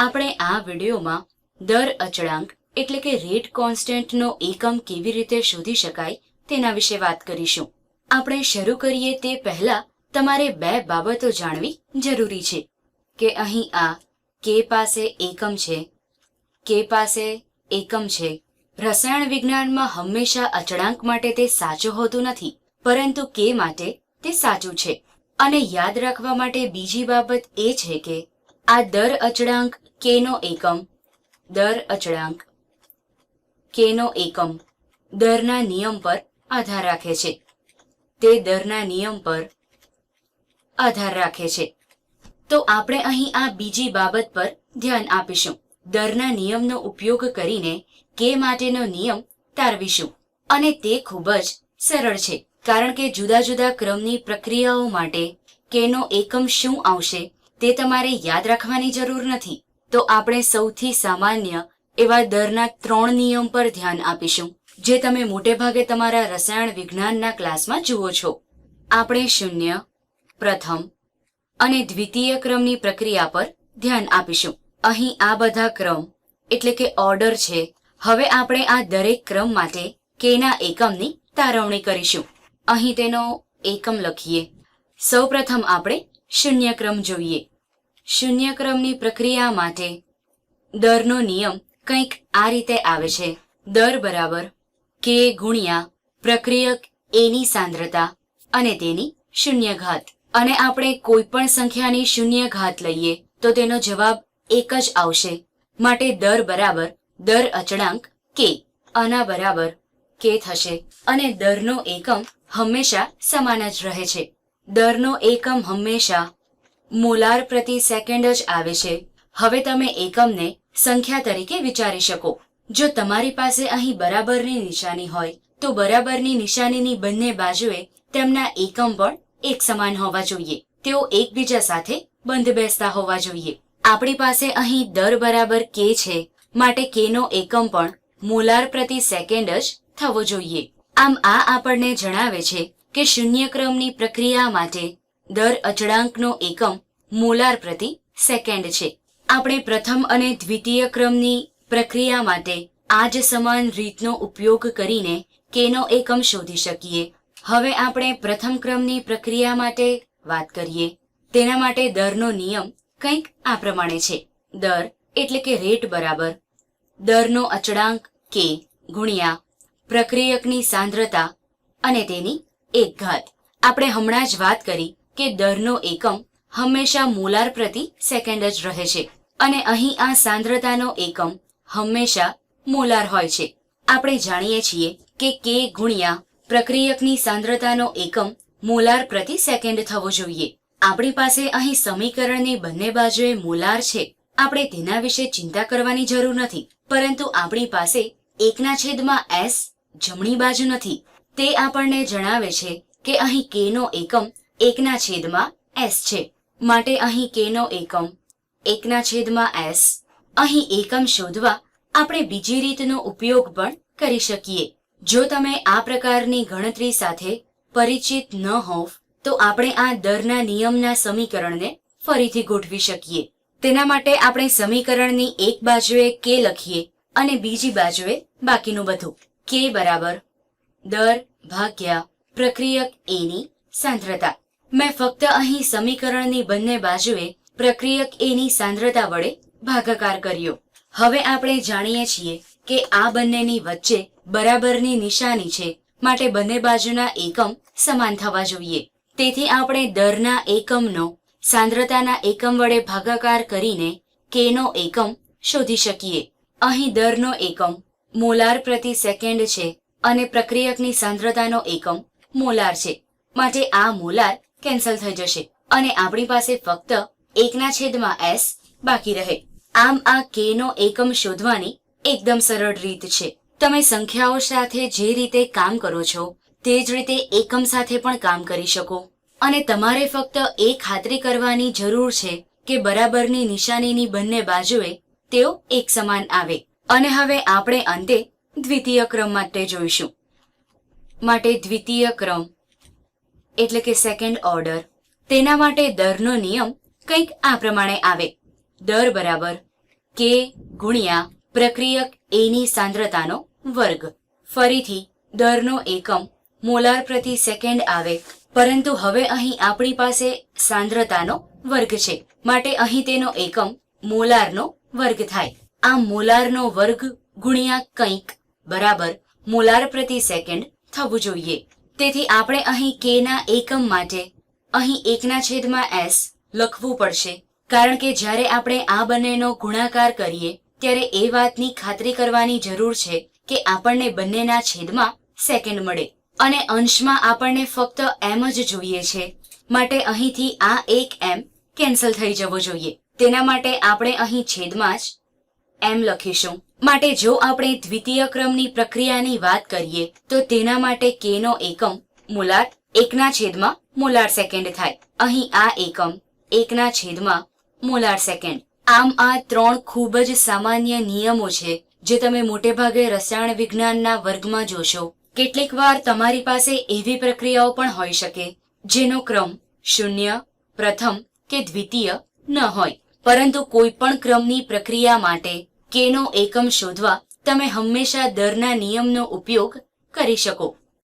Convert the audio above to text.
આપણે આ વિડીયોમાં દર અચળાંક, એટલે કે રેટ કોન્સ્ટન્ટનો એકમ કેવી રીતે શોધી શકાય તેના વિશે વાત કરીશું. આપણે શરૂ કરીએ તે પહેલા તમારે બે બાબતો જાણવી જરૂરી છે. કે અહીં આ કે પાસે એકમ છે કે પાસે એકમ છે. રસાયણ વિજ્ઞાનમાં હંમેશા અચળાંક માટે તે સાચું હોતું નથી, પરંતુ કે માટે તે સાચું છે. અને યાદ રાખવા માટે બીજી બાબત એ છે કે આ દર અચળાંક કે નો એકમ. દર અચળાંક કે નો એકમ દરના નિયમ પર આધાર રાખે છે. તે દરના નિયમ પર આધાર રાખે છે. તો આપણે અહીં આ બીજી બાબત પર ધ્યાન આપીશું. દરના નિયમનો ઉપયોગ કરીને કે માટેનો નિયમ તારવીશું. અને તે ખૂબ જ સરળ છે. કારણ કે જુદા જુદા ક્રમની પ્રક્રિયાઓ માટે કેનો એકમ શું આવશે? તે તમારે યાદ રાખવાની જરૂર નથી. તો આપણે સૌથી સામાન્ય એવા દરના ત્રણ નિયમ પર ધ્યાન આપીશું, જે તમે મોટે ભાગે તમારા રસાયણ વિજ્ઞાનના ક્લાસમાં જુઓ છો. આપણે શૂન્ય, પ્રથમ અને દ્વિતીય ક્રમની પ્રક્રિયા પર ધ્યાન આપીશું. અહીં આ બધા ક્રમ, એટલે કે ઓર્ડર છે, હવે આપણે આ દરેક ક્રમ માટે કેના એકમની તારવણી કરીશું. અહીં તેનો એકમ લખીએ. સૌપ્રથમ આપણે શૂન્ય ક્રમ જોઈએ. શૂન્ય ક્રમની પ્રક્રિયા માટે દરનો નિયમ કંઈક આ રીતે આવે છે. દર બરાબર કે ગુણ્યા પ્રક્રિયક એની સાંદ્રતા અને તેની શૂન્ય ઘાત અને આપણે કોઈ પણ સંખ્યાની શૂન્ય ઘાત લઈએ તો તેનો જવાબ એક જ આવશે. માટે દર બરાબર દર અચળાંક કે આના બરાબર કે થશે. અને દરનો એકમ હંમેશા સમાન જ રહે છે. દરનો એકમ હંમેશા મોલાર પ્રતિ સેકન્ડ જ આવે છે. હવે તમે એકમને સંખ્યા તરીકે વિચારી શકો. જો તમારી પાસે અહીં બરાબરની નિશાની હોય, તો બરાબરની નિશાનીની બંને બાજુએ તેમના એકમ પણ એક સમાન હોવા જોઈએ. તેઓ એકબીજા સાથે બંધ બેસતા હોવા જોઈએ. આપણી પાસે અહીં દર બરાબર કે છે, માટે કે નો એકમ પણ મોલાર પ્રતિ સેકન્ડ જ થવો જોઈએ. આમ આ આપણને જણાવે છે કે શૂન્ય ક્રમની પ્રક્રિયા માટે દર અચળાંકનો એકમ મોલાર પ્રતિ સેકન્ડ છે. આપણે પ્રથમ અને દ્વિતીય ક્રમની પ્રક્રિયા માટે આ જ સમાન રીતનો ઉપયોગ કરીને કેનો એકમ શોધી શકીએ. હવે આપણે પ્રથમ ક્રમની પ્રક્રિયા માટે વાત કરીએ. તેના માટે દરનો નિયમ કંઈક આ પ્રમાણે છે. દર એટલે કે રેટ બરાબર. દરનો અચળાંક કે ગુણ્યા પ્રક્રિયકની સાંદ્રતા અને તેની એક ઘાત આપણે હમણાં જ વાત કરી કે દરનો એકમ હંમેશા મોલાર પ્રતિ સેકન્ડ જ રહે છે. અને અહીં આ સાંદ્રતાનો એકમ હંમેશા મોલાર હોય છે. આપણે જાણીએ છીએ કે કે ગુણ્યા પ્રક્રિયકની સાંદ્રતાનો એકમ મોલાર પ્રતિ સેકન્ડ થવો જોઈએ. આપણી પાસે અહીં સમીકરણની બંને બાજુએ મોલાર છે. આપણે તેના વિશે ચિંતા કરવાની જરૂર નથી. પરંતુ આપણી પાસે એકના છેદમાં એસ જમણી બાજુ નથી. તે આપણને જણાવે છે કે અહીં કે નો એકમ એકના છેદમાં એસ છે. માટે અહીં કેનો એકમ. એકના છેદમાં એસ. અહીં એકમ શોધવા આપણે બીજી રીતનો ઉપયોગ પણ કરી શકીએ. જો તમે આ પ્રકારની ગણતરી સાથે પરિચિત ન હોવ, તો આપણે આ દરના નિયમના સમીકરણને ફરીથી ગોઠવી શકીએ. તેના માટે આપણે સમીકરણની એક બાજુએ કે લખીએ અને બીજી બાજુએ બાકીનું બધું. કે બરાબર. દર ભાગ્યા પ્રક્રિયક એની સાંદ્રતા. મેં ફક્ત અહીં સમીકરણની બંને બાજુએ પ્રક્રિયક એની સાંદ્રતા વડે ભાગાકાર કર્યો. હવે આપણે જાણીએ છીએ કે આ બંનેની વચ્ચે બરાબરની નિશાની છે માટે બંને બાજુના એકમ સમાન થવા જોઈએ. તેથી આપણે દરના એકમનો સાંદ્રતાના એકમ વડે ભાગાકાર કરીને કે નો એકમ શોધી શકીએ. અહીં દરનો એકમ મોલાર પ્રતિ સેકન્ડ છે અને પ્રક્રિયકની સાંદ્રતાનો એકમ મોલાર છે. માટે આ મોલાર કેન્સલ થઈ જશે. અને આપણી પાસે ફક્ત એકના છેદમાં એસ બાકી રહે. આમ આ કે નો એકમ શોધવાની એકદમ સરળ રીત છે. તમે સંખ્યાઓ સાથે જે રીતે કામ કરો છો, તે જ રીતે એકમ સાથે પણ કામ કરી શકો. અને તમારે ફક્ત એ ખાતરી કરવાની જરૂર છે કે બરાબરની નિશાનીની બંને બાજુએ તેઓ એક સમાન આવે. અને હવે આપણે અંતે દ્વિતીય ક્રમ માટે જોઈશું. માટે દ્વિતીય ક્રમ એટલે કે સેકન્ડ ઓર્ડર તેના માટે દરનો નિયમ કંઈક આ પ્રમાણે આવે. દર બરાબર કે ગુણ્યા પ્રક્રિયક એની સાંદ્રતાનો વર્ગ. ફરીથી, દરનો એકમ મોલાર પ્રતિ સેકન્ડ આવે, પરંતુ હવે અહીં આપણી પાસે સાંદ્રતાનો વર્ગ છે. માટે અહીં તેનો એકમ મોલારનો વર્ગ થાય. આ મોલારનો વર્ગ ગુણ્યા કંઈક બરાબર મોલાર પ્રતિ સેકન્ડ થવું જોઈએ. તેથી આપણે અહીં કે ના એકમ માટે, અહીં એકના છેદમાં એસ લખવું પડશે. કારણ કે જ્યારે આપણે આ બંનેનો ગુણાકાર કરીએ, ત્યારે એ વાતની ખાતરી કરવાની જરૂર છે કે આપણને બંનેના છેદમાં સેકન્ડ મળે. અને અંશમાં આપણને ફક્ત એમ જ જોઈએ છે. માટે અહીંથી આ એક એમ કેન્સલ થઈ જવો જોઈએ. તેના માટે આપણે અહીં છેદમાં જ એમ લખીશું. માટે જો આપણે દ્વિતીય ક્રમની પ્રક્રિયાની વાત કરીએ, તો તેના માટે કે નો એકમ મોલાર એકના છેદમાં મોલાર સેકન્ડ થાય. અહીં આ એકમ એકના છેદમાં મોલાર સેકન્ડ. આમ આ ત્રણ ખૂબ જ સામાન્ય નિયમો છે, જે તમે મોટેભાગે રસાયણ વિજ્ઞાનના વર્ગમાં જોશો. કેટલીક વાર તમારી પાસે એવી પ્રક્રિયાઓ પણ હોઈ શકે, જેનો ક્રમ શૂન્ય, પ્રથમ કે દ્વિતીય ન હોય. પરંતુ કોઈ પણ ક્રમની પ્રક્રિયા માટે k નો એકમ શોધવા તમે હંમેશા દરના નિયમનો ઉપયોગ કરી શકો.